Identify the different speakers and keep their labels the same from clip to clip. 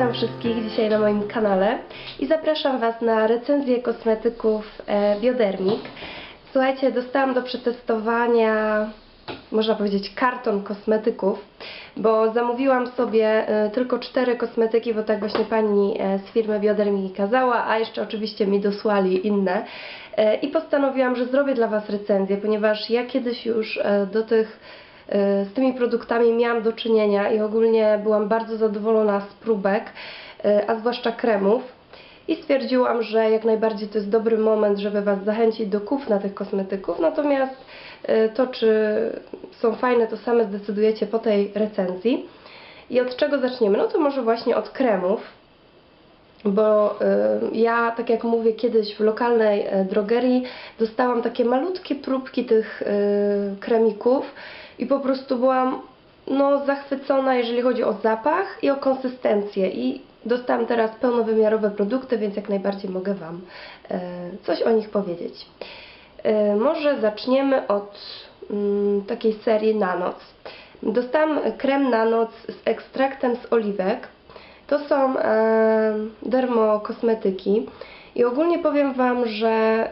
Speaker 1: Witam wszystkich dzisiaj na moim kanale i zapraszam Was na recenzję kosmetyków e, Biodermik. Słuchajcie, dostałam do przetestowania, można powiedzieć, karton kosmetyków, bo zamówiłam sobie e, tylko cztery kosmetyki, bo tak właśnie pani e, z firmy Biodermik kazała, a jeszcze oczywiście mi dosłali inne. I postanowiłam, że zrobię dla Was recenzję, ponieważ ja kiedyś już do tych z tymi produktami miałam do czynienia i ogólnie byłam bardzo zadowolona z próbek, e, a zwłaszcza kremów. I stwierdziłam, że jak najbardziej to jest dobry moment, żeby Was zachęcić do kupna tych kosmetyków. Natomiast e, to, czy są fajne, to same zdecydujecie po tej recenzji. I od czego zaczniemy? No to może właśnie od kremów bo y, ja, tak jak mówię, kiedyś w lokalnej y, drogerii dostałam takie malutkie próbki tych y, kremików i po prostu byłam no, zachwycona, jeżeli chodzi o zapach i o konsystencję i dostałam teraz pełnowymiarowe produkty, więc jak najbardziej mogę Wam y, coś o nich powiedzieć. Y, może zaczniemy od mm, takiej serii na noc. Dostałam krem na noc z ekstraktem z oliwek. To są e, dermokosmetyki i ogólnie powiem Wam, że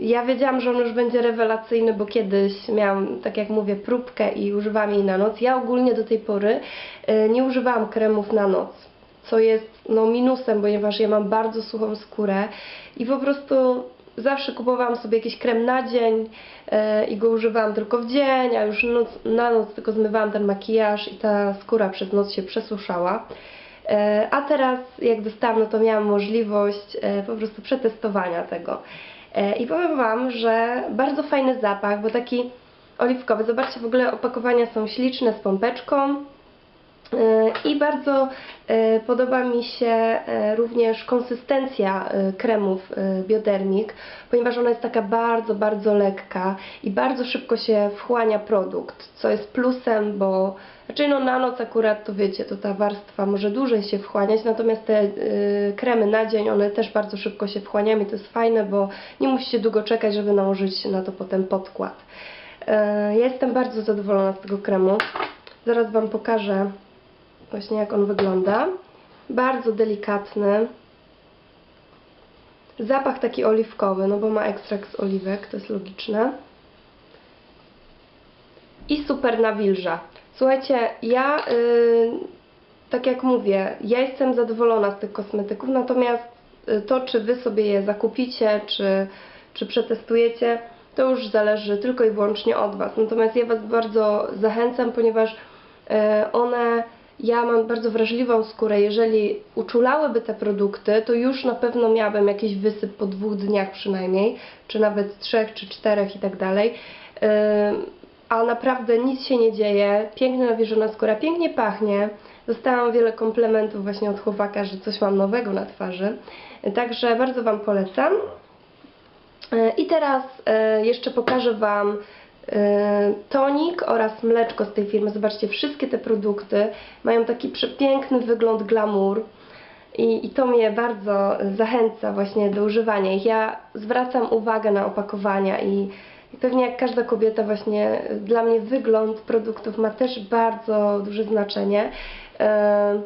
Speaker 1: y, ja wiedziałam, że on już będzie rewelacyjny, bo kiedyś miałam, tak jak mówię, próbkę i używam jej na noc. Ja ogólnie do tej pory y, nie używałam kremów na noc, co jest no, minusem, ponieważ ja mam bardzo suchą skórę i po prostu zawsze kupowałam sobie jakiś krem na dzień e, i go używałam tylko w dzień, a już noc, na noc tylko zmywałam ten makijaż i ta skóra przez noc się przesuszała. E, A teraz, jak dostałam, no to miałam możliwość e, po prostu przetestowania tego. E, I powiem Wam, że bardzo fajny zapach, bo taki oliwkowy. Zobaczcie, w ogóle opakowania są śliczne z pompeczką. I bardzo podoba mi się e, również konsystencja e, kremów e, Biodermik, ponieważ ona jest taka bardzo, bardzo lekka i bardzo szybko się wchłania produkt, co jest plusem, bo znaczy no na noc akurat to wiecie, to ta warstwa może dłużej się wchłaniać, natomiast te e, kremy na dzień, one też bardzo szybko się wchłaniają i to jest fajne, bo nie musicie długo czekać, żeby nałożyć na to potem podkład. E, Ja jestem bardzo zadowolona z tego kremu. Zaraz Wam pokażę właśnie jak on wygląda. Bardzo delikatny. Zapach taki oliwkowy, no bo ma ekstrakt z oliwek, to jest logiczne. I super nawilża. Słuchajcie, ja y, tak jak mówię, ja jestem zadowolona z tych kosmetyków, natomiast y, to, czy Wy sobie je zakupicie, czy, czy przetestujecie, to już zależy tylko i wyłącznie od Was. Natomiast ja Was bardzo zachęcam, ponieważ y, one, ja mam bardzo wrażliwą skórę. Jeżeli uczulałyby te produkty, to już na pewno miałabym jakiś wysyp po dwóch dniach przynajmniej, czy nawet trzech, czy czterech i tak dalej. A naprawdę nic się nie dzieje, piękna nawilżona skóra, pięknie pachnie. Dostałam wiele komplementów właśnie od chłopaka, że coś mam nowego na twarzy. Także bardzo Wam polecam. E, I teraz e, jeszcze pokażę Wam tonik oraz mleczko z tej firmy. Zobaczcie, wszystkie te produkty mają taki przepiękny wygląd glamour. I, I to mnie bardzo zachęca właśnie do używania ich. Ja zwracam uwagę na opakowania i, i pewnie jak każda kobieta właśnie dla mnie wygląd produktów ma też bardzo duże znaczenie. E,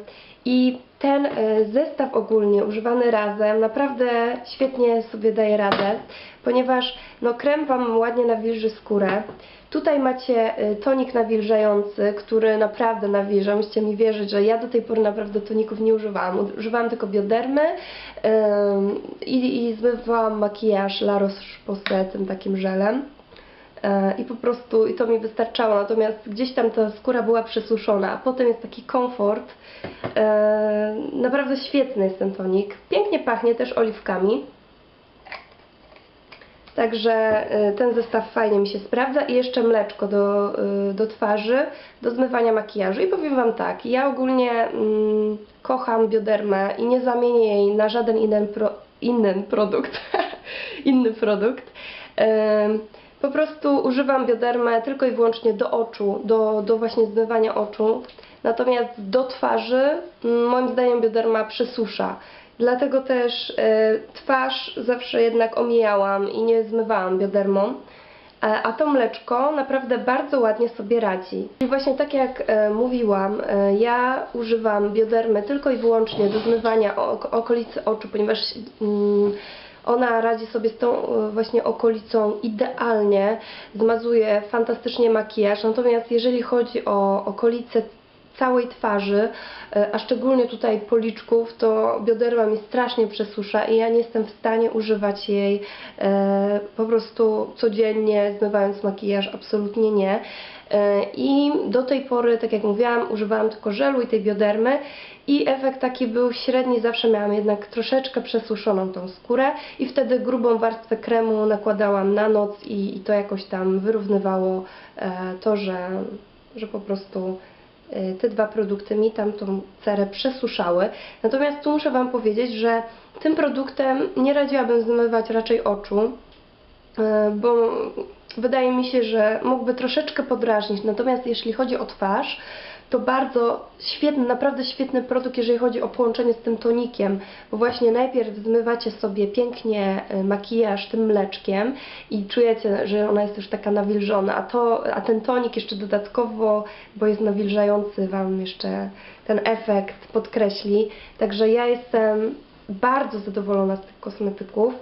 Speaker 1: I ten e, zestaw ogólnie używany razem naprawdę świetnie sobie daje radę, ponieważ no, krem Wam ładnie nawilży skórę. Tutaj macie e, tonik nawilżający, który naprawdę nawilża. Musicie mi wierzyć, że ja do tej pory naprawdę toników nie używałam. Używałam tylko biodermy ym, i, i zmywałam makijaż La Roche-Posay tym takim żelem. E, i po prostu i to mi wystarczało, natomiast gdzieś tam ta skóra była przesuszona, a potem jest taki komfort. E, naprawdę świetny jest ten tonik. Pięknie pachnie też oliwkami. Także e, ten zestaw fajnie mi się sprawdza i jeszcze mleczko do, do twarzy, do zmywania makijażu. I powiem Wam tak, ja ogólnie mm, kocham biodermę i nie zamienię jej na żaden inny, pro, inny produkt. inny produkt. Em, po prostu używam biodermę tylko i wyłącznie do oczu, do, do właśnie zmywania oczu. Natomiast do twarzy, mm, moim zdaniem, bioderma przesusza. Dlatego też e, twarz zawsze jednak omijałam i nie zmywałam biodermą. a to mleczko naprawdę bardzo ładnie sobie radzi. I właśnie tak jak e, mówiłam, e, ja używam biodermy tylko i wyłącznie do zmywania ok okolicy oczu, ponieważ mm, ona radzi sobie z tą e, właśnie okolicą idealnie, zmazuje fantastycznie makijaż, natomiast jeżeli chodzi o okolice całej twarzy, e, a szczególnie tutaj policzków, to bioderma mi strasznie przesusza i ja nie jestem w stanie używać jej e, po prostu codziennie, zmywając makijaż, absolutnie nie. I do tej pory, tak jak mówiłam, używałam tylko żelu i tej biodermy i efekt taki był średni, zawsze miałam jednak troszeczkę przesuszoną tą skórę i wtedy grubą warstwę kremu nakładałam na noc i, i to jakoś tam wyrównywało e, to, że, że po prostu e, te dwa produkty mi tam tą cerę przesuszały. Natomiast tu muszę Wam powiedzieć, że tym produktem nie radziłabym zmywać raczej oczu, e, bo wydaje mi się, że mógłby troszeczkę podrażnić. Natomiast jeśli chodzi o twarz, to bardzo świetny, naprawdę świetny produkt, jeżeli chodzi o połączenie z tym tonikiem, bo właśnie najpierw zmywacie sobie pięknie y, makijaż tym mleczkiem i czujecie, że ona jest już taka nawilżona, a, to, a ten tonik jeszcze dodatkowo, bo jest nawilżający, Wam jeszcze ten efekt podkreśli. Także ja jestem bardzo zadowolona z tych kosmetyków.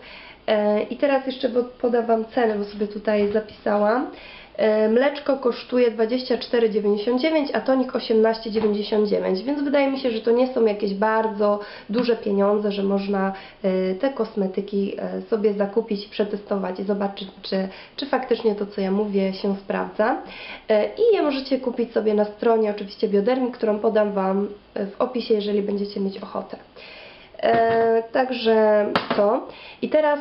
Speaker 1: E, I teraz jeszcze podam Wam cenę, bo sobie tutaj zapisałam. E, Mleczko kosztuje 24,99, a tonik 18,99, więc wydaje mi się, że to nie są jakieś bardzo duże pieniądze, że można e, te kosmetyki e, sobie zakupić, przetestować i zobaczyć, czy, czy faktycznie to, co ja mówię, się sprawdza. I je możecie kupić sobie na stronie oczywiście Biodermi, którą podam Wam w opisie, jeżeli będziecie mieć ochotę. Także to. I teraz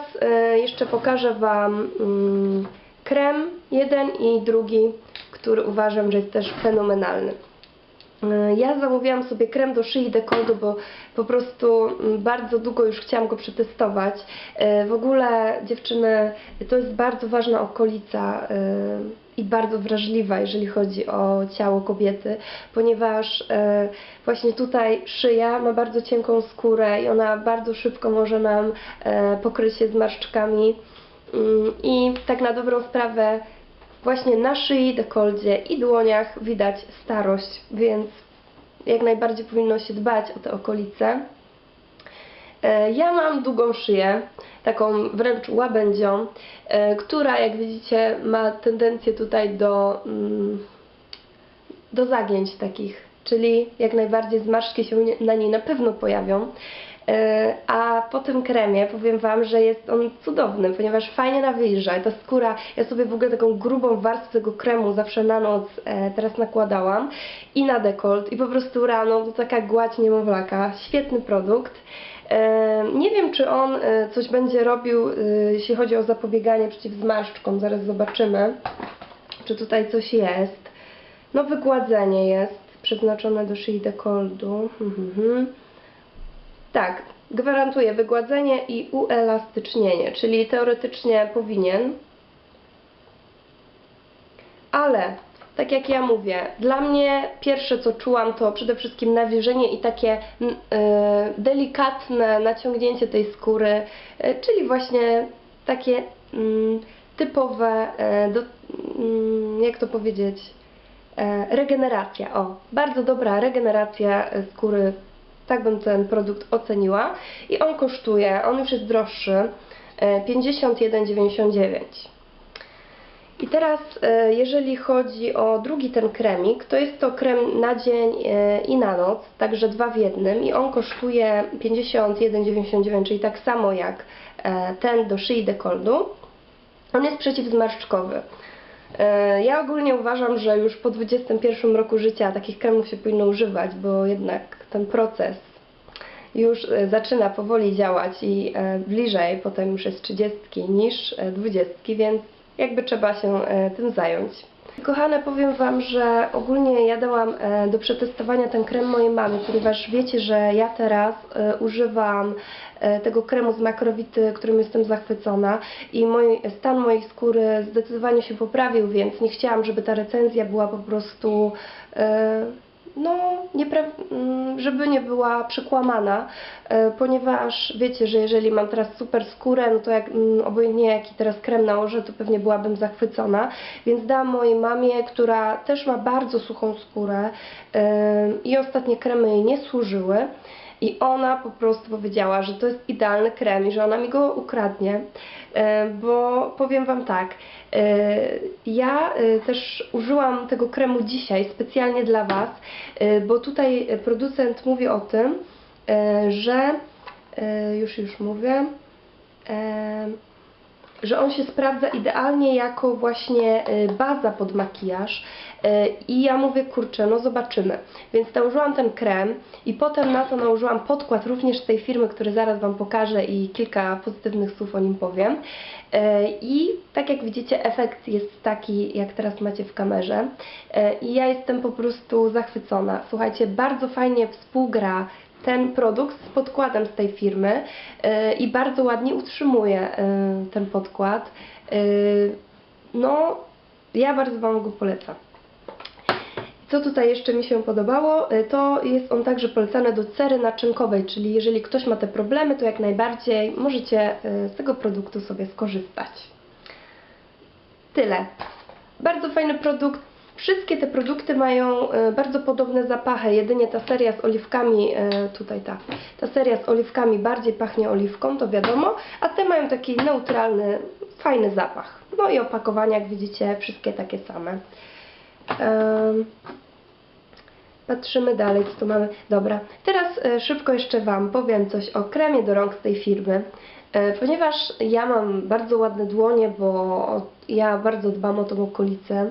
Speaker 1: jeszcze pokażę Wam mm, krem jeden i drugi, który uważam, że jest też fenomenalny. E, Ja zamówiłam sobie krem do szyi dekoldu, bo po prostu mm, bardzo długo już chciałam go przetestować. E, W ogóle dziewczyny, to jest bardzo ważna okolica e, i bardzo wrażliwa, jeżeli chodzi o ciało kobiety, ponieważ właśnie tutaj szyja ma bardzo cienką skórę i ona bardzo szybko może nam pokryć się zmarszczkami. Mm, I tak na dobrą sprawę właśnie na szyi, dekoldzie i dłoniach widać starość, więc jak najbardziej powinno się dbać o te okolice. E, Ja mam długą szyję, taką wręcz łabędzią, e, która jak widzicie ma tendencję tutaj do, mm, do zagięć takich, czyli jak najbardziej zmarszczki się na niej na pewno pojawią. E, A po tym kremie powiem Wam, że jest on cudowny, ponieważ fajnie nawilża. I Ta skóra, ja sobie w ogóle taką grubą warstwę tego kremu zawsze na noc e, teraz nakładałam i na dekolt i po prostu rano to taka gładź niemowlaka. Świetny produkt. E, Nie wiem, czy on coś będzie robił, jeśli chodzi o zapobieganie przeciw zmarszczkom. Zaraz zobaczymy, czy tutaj coś jest. No wygładzenie jest przeznaczone do szyi dekoldu. Mhm, mhm. Tak, gwarantuje wygładzenie i uelastycznienie, czyli teoretycznie powinien. Ale, tak jak ja mówię, dla mnie pierwsze co czułam to przede wszystkim nawilżenie i takie e, delikatne naciągnięcie tej skóry, e, czyli właśnie takie mm, typowe, e, do, mm, jak to powiedzieć, e, regeneracja. O, bardzo dobra regeneracja skóry tak bym ten produkt oceniła. I on kosztuje, on już jest droższy, e, 51,99. I teraz, e, jeżeli chodzi o drugi ten kremik, to jest to krem na dzień e, i na noc, także dwa w jednym i on kosztuje 51,99, czyli tak samo jak e, ten do szyi dekoldu. On jest przeciwzmarszczkowy. E, Ja ogólnie uważam, że już po 21 roku życia takich kremów się powinno używać, bo jednak ten proces już e, zaczyna powoli działać i e, bliżej potem już jest 30 niż e, 20, więc jakby trzeba się e, tym zająć. Kochane, powiem Wam, że ogólnie ja dałam e, do przetestowania ten krem mojej mamy, ponieważ wiecie, że ja teraz e, używam e, tego kremu z makrowity, którym jestem zachwycona i mój, stan mojej skóry zdecydowanie się poprawił, więc nie chciałam, żeby ta recenzja była po prostu e, no, mm, żeby nie była przekłamana, e, ponieważ wiecie, że jeżeli mam teraz super skórę, no to jak, mm, obojętnie jaki teraz krem nałożę, to pewnie byłabym zachwycona, więc dałam mojej mamie, która też ma bardzo suchą skórę e, i ostatnie kremy jej nie służyły. I ona po prostu powiedziała, że to jest idealny krem i że ona mi go ukradnie, e, bo powiem Wam tak, e, ja e, też użyłam tego kremu dzisiaj specjalnie dla Was, bo tutaj producent mówi o tym, że już już mówię, że on się sprawdza idealnie jako właśnie y, baza pod makijaż y, i ja mówię, kurczę, no zobaczymy. Więc nałożyłam ten krem i potem na to nałożyłam podkład również z tej firmy, który zaraz Wam pokażę i kilka pozytywnych słów o nim powiem. Y, I tak jak widzicie, efekt jest taki, jak teraz macie w kamerze. I ja jestem po prostu zachwycona. Słuchajcie, bardzo fajnie współgra ten produkt z podkładem z tej firmy yy, i bardzo ładnie utrzymuje yy, ten podkład. Yy, no, ja bardzo Wam go polecam. Co tutaj jeszcze mi się podobało, to jest on także polecany do cery naczynkowej, czyli jeżeli ktoś ma te problemy, to jak najbardziej możecie z tego produktu sobie skorzystać. Tyle. Bardzo fajny produkt. Wszystkie te produkty mają e, bardzo podobne zapachy, jedynie ta seria z oliwkami, e, tutaj ta, ta seria z oliwkami bardziej pachnie oliwką, to wiadomo, a te mają taki neutralny, fajny zapach. No i opakowania, jak widzicie, wszystkie takie same. Em, Patrzymy dalej, co tu mamy. Dobra, teraz e, szybko jeszcze Wam powiem coś o kremie do rąk z tej firmy. E, Ponieważ ja mam bardzo ładne dłonie, bo ja bardzo dbam o tą okolicę.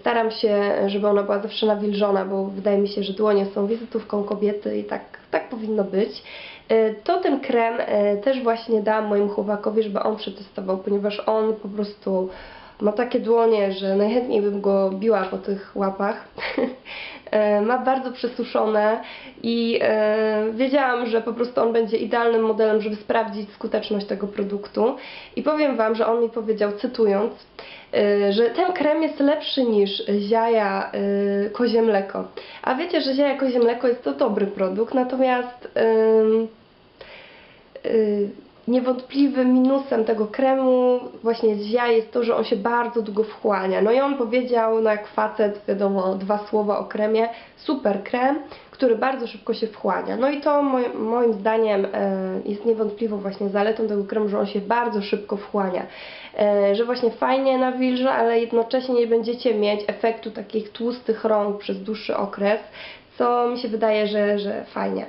Speaker 1: Staram się, żeby ona była zawsze nawilżona, bo wydaje mi się, że dłonie są wizytówką kobiety i tak, tak powinno być. E, To ten krem też właśnie dałam mojemu chłopakowi, żeby on przetestował, ponieważ on po prostu ma takie dłonie, że najchętniej bym go biła po tych łapach. E, ma bardzo przesuszone i e, wiedziałam, że po prostu on będzie idealnym modelem, żeby sprawdzić skuteczność tego produktu. I powiem Wam, że on mi powiedział, cytując, e, że ten krem jest lepszy niż ziaja kozie mleko. A wiecie, że ziaja kozie mleko jest to dobry produkt, natomiast niewątpliwym minusem tego kremu właśnie z jest to, że on się bardzo długo wchłania. No i on powiedział, no jak facet, wiadomo, dwa słowa o kremie, super krem, który bardzo szybko się wchłania. No i to moim, moim zdaniem e, jest niewątpliwą właśnie zaletą tego kremu, że on się bardzo szybko wchłania. E, że właśnie fajnie nawilża, ale jednocześnie nie będziecie mieć efektu takich tłustych rąk przez dłuższy okres, co mi się wydaje, że, że fajnie.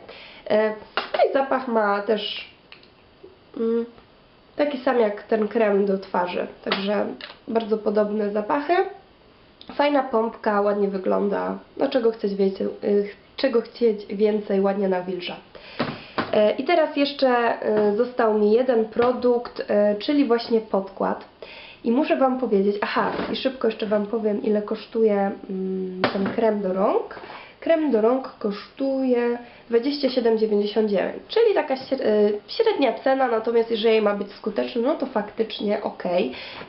Speaker 1: E, no i zapach ma też Taki sam jak ten krem do twarzy, także bardzo podobne zapachy. Fajna pompka, ładnie wygląda. No czego chcieć więcej, y, czego chcieć więcej, ładnie nawilża. E, I teraz jeszcze y, został mi jeden produkt, y, czyli właśnie podkład. I muszę Wam powiedzieć, aha, i szybko jeszcze Wam powiem, ile kosztuje mm, ten krem do rąk. Krem do rąk kosztuje 27,99, czyli taka y, średnia cena, natomiast jeżeli ma być skuteczny, no to faktycznie ok.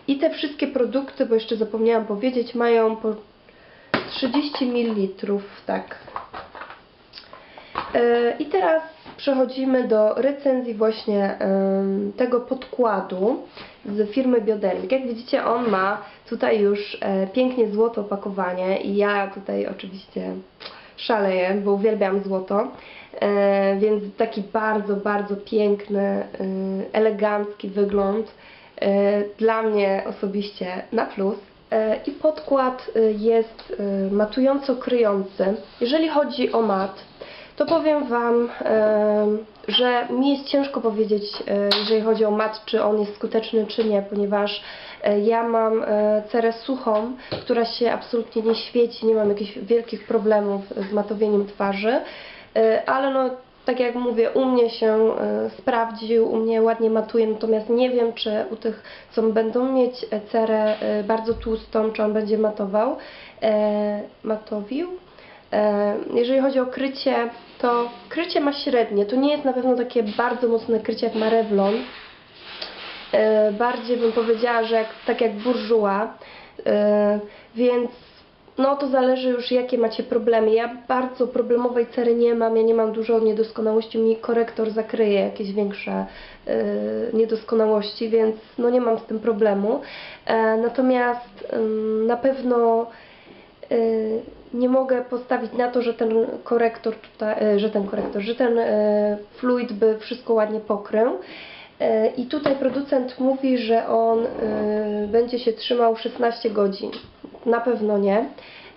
Speaker 1: I te wszystkie produkty, bo jeszcze zapomniałam powiedzieć, mają po 30 ml, tak. E, I teraz przechodzimy do recenzji właśnie tego podkładu z firmy Biodermic. Jak widzicie, on ma tutaj już e, pięknie złote opakowanie i ja tutaj oczywiście szaleję, bo uwielbiam złoto. E, więc taki bardzo, bardzo piękny, e, elegancki wygląd. E, dla mnie osobiście na plus. E, I podkład e, jest e, matująco kryjący. Jeżeli chodzi o mat, to powiem Wam, że mi jest ciężko powiedzieć, e, jeżeli chodzi o mat, czy on jest skuteczny, czy nie, ponieważ e, ja mam e, cerę suchą, która się absolutnie nie świeci, nie mam jakichś wielkich problemów z matowieniem twarzy, ale no tak jak mówię, u mnie się sprawdził, u mnie ładnie matuje, natomiast nie wiem, czy u tych, co będą mieć cerę bardzo tłustą, czy on będzie matował, matowił. E, Jeżeli chodzi o krycie, to krycie ma średnie. To nie jest na pewno takie bardzo mocne krycie jak ma Revlon. E, Bardziej bym powiedziała, że jak, tak jak burżuła. E, Więc no to zależy już jakie macie problemy. Ja bardzo problemowej cery nie mam, ja nie mam dużo niedoskonałości, mi korektor zakryje jakieś większe niedoskonałości, więc no nie mam z tym problemu. Natomiast na pewno nie mogę postawić na to, że ten korektor, tutaj, y, że ten korektor, że ten y, fluid by wszystko ładnie pokrył. Y, I tutaj producent mówi, że on y, będzie się trzymał 16 godzin. Na pewno nie.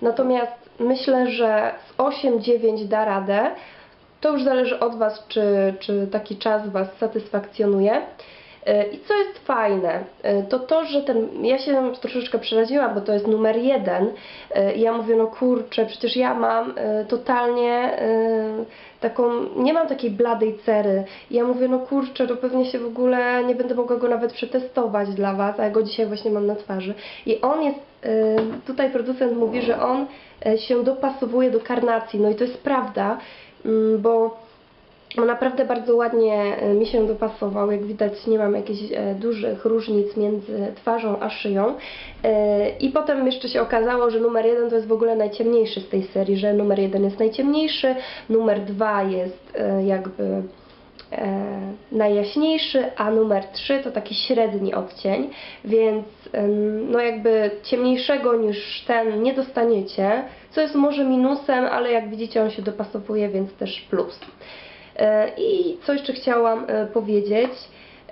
Speaker 1: Natomiast myślę, że z 8-9 da radę. To już zależy od Was, czy, czy taki czas Was satysfakcjonuje. E, I co jest fajne, e, to to, że ten, ja się troszeczkę przeraziłam, bo to jest numer jeden E, ja mówię, no kurczę, przecież ja mam totalnie taką, nie mam takiej bladej cery. Ja mówię, no kurczę, to pewnie się w ogóle nie będę mogła go nawet przetestować dla Was, a ja go dzisiaj właśnie mam na twarzy. I on jest, tutaj producent mówi, że on się dopasowuje do karnacji, no i to jest prawda, mm, bo naprawdę bardzo ładnie e, mi się dopasował. Jak widać, nie mam jakichś e, dużych różnic między twarzą a szyją. E, I potem jeszcze się okazało, że numer jeden to jest w ogóle najciemniejszy z tej serii, że numer jeden jest najciemniejszy, numer dwa jest jakby najjaśniejszy, a numer 3 to taki średni odcień, więc no jakby ciemniejszego niż ten nie dostaniecie, co jest może minusem, ale jak widzicie on się dopasowuje, więc też plus. E, I co jeszcze chciałam e, powiedzieć?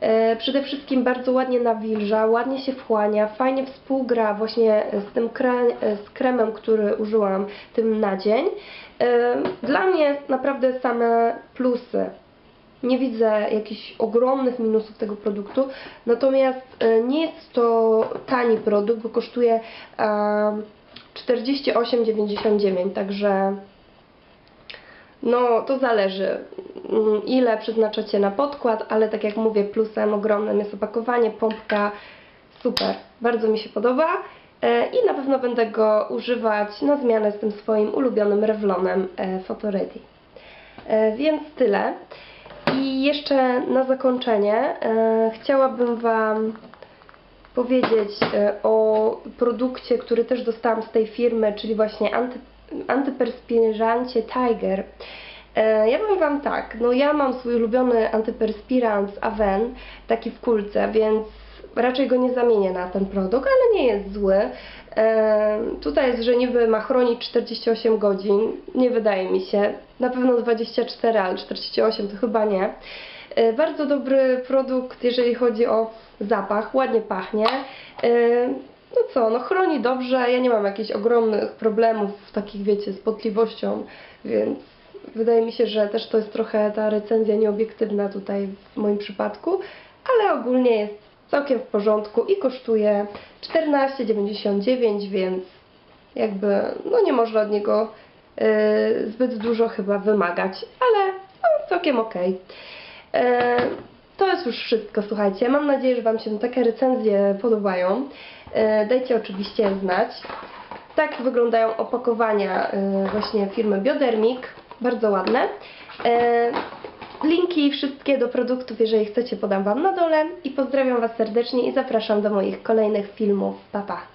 Speaker 1: E, Przede wszystkim bardzo ładnie nawilża, ładnie się wchłania, fajnie współgra właśnie z tym kre, z kremem, który użyłam, tym na dzień. Dla mnie naprawdę same plusy. Nie widzę jakichś ogromnych minusów tego produktu, natomiast nie jest to tani produkt, bo kosztuje e, 48,99, także no, to zależy, mm, ile przeznaczacie na podkład, ale tak jak mówię, plusem ogromnym jest opakowanie, pompka, super, bardzo mi się podoba e, i na pewno będę go używać na zmianę z tym swoim ulubionym Revlonem e, Photo Ready. E, Więc tyle. I jeszcze na zakończenie chciałabym Wam powiedzieć o produkcie, który też dostałam z tej firmy, czyli właśnie anty, antyperspirancie Tiger. E, Ja powiem Wam tak, no ja mam swój ulubiony antyperspirant z Aven, taki w kulce, więc raczej go nie zamienię na ten produkt, ale nie jest zły. E, Tutaj jest, że niby ma chronić 48 godzin, nie wydaje mi się, na pewno 24, ale 48 to chyba nie. E, Bardzo dobry produkt, jeżeli chodzi o zapach, ładnie pachnie. No co, no chroni dobrze, ja nie mam jakichś ogromnych problemów takich, wiecie, z potliwością, więc wydaje mi się, że też to jest trochę ta recenzja nieobiektywna tutaj w moim przypadku, ale ogólnie jest całkiem w porządku i kosztuje 14,99, więc jakby no nie można od niego e, zbyt dużo chyba wymagać, ale no, całkiem okej. E, To jest już wszystko, słuchajcie. Mam nadzieję, że Wam się takie recenzje podobają. E, Dajcie oczywiście znać. Tak wyglądają opakowania e, właśnie firmy Biodermic. Bardzo ładne. E, Linki wszystkie do produktów, jeżeli chcecie, podam Wam na dole. I pozdrawiam Was serdecznie i zapraszam do moich kolejnych filmów. Pa, pa!